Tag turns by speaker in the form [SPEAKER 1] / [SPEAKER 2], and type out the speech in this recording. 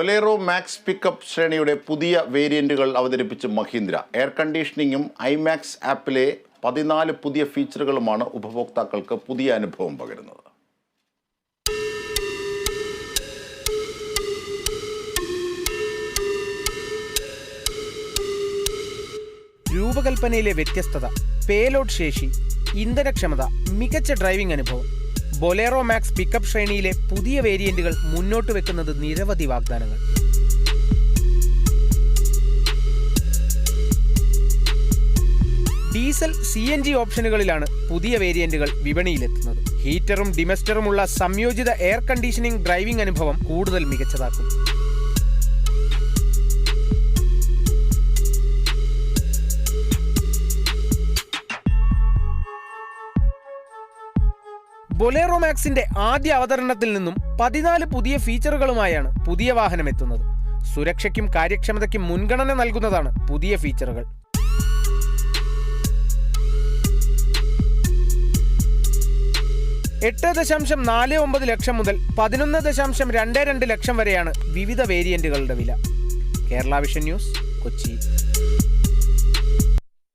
[SPEAKER 1] Bolero max pickup ശ്രേണിയുടെ പുതിയ വേരിയന്റുകൾ അവതരിപ്പിച്ച് മഹീന്ദ്ര. എയർ കണ്ടീഷനിങ്ങും ഐമാക്സ് ആപ്പിലെ പതിനാല് പുതിയ ഫീച്ചറുകളുമാണ് ഉപഭോക്താക്കൾക്ക് പുതിയ അനുഭവം പകരുന്നത്.
[SPEAKER 2] രൂപകൽപ്പനയിലെ വ്യത്യസ്തത പേലോഡ് ശേഷി ഇന്ധനക്ഷമത മികച്ച ഡ്രൈവിംഗ് അനുഭവം. ബൊലേറോ മാക്സ് പിക്കപ്പ് ശ്രേണിയിലെ പുതിയ വേരിയന്റുകൾ മുന്നോട്ട് വെക്കുന്നത് നിരവധി വാഗ്ദാനങ്ങൾ. ഡീസൽ സി എൻ ജി ഓപ്ഷനുകളിലാണ് പുതിയ വേരിയന്റുകൾ വിപണിയിലെത്തുന്നത്. ഹീറ്ററും ഡിമസ്റ്ററുമുള്ള സംയോജിത എയർ കണ്ടീഷനിംഗ് ഡ്രൈവിംഗ് അനുഭവം കൂടുതൽ മികച്ചതാക്കും. ബൊലേറോ മാക്സിന്റെ ആദ്യ അവതരണത്തിൽ നിന്നും പതിനാല് പുതിയ ഫീച്ചറുകളുമായാണ് പുതിയ വാഹനം എത്തുന്നത്. സുരക്ഷയ്ക്കും കാര്യക്ഷമതയ്ക്കും മുൻഗണന നൽകുന്നതാണ് പുതിയ ഫീച്ചറുകൾ. എട്ട് ദശാംശം നാല് ഒമ്പത് ലക്ഷം മുതൽ പതിനൊന്ന് ദശാംശം രണ്ട് രണ്ട് ലക്ഷം വരെയാണ് വിവിധ വേരിയന്റുകളുടെ വില. Kerala Vision News Kochi.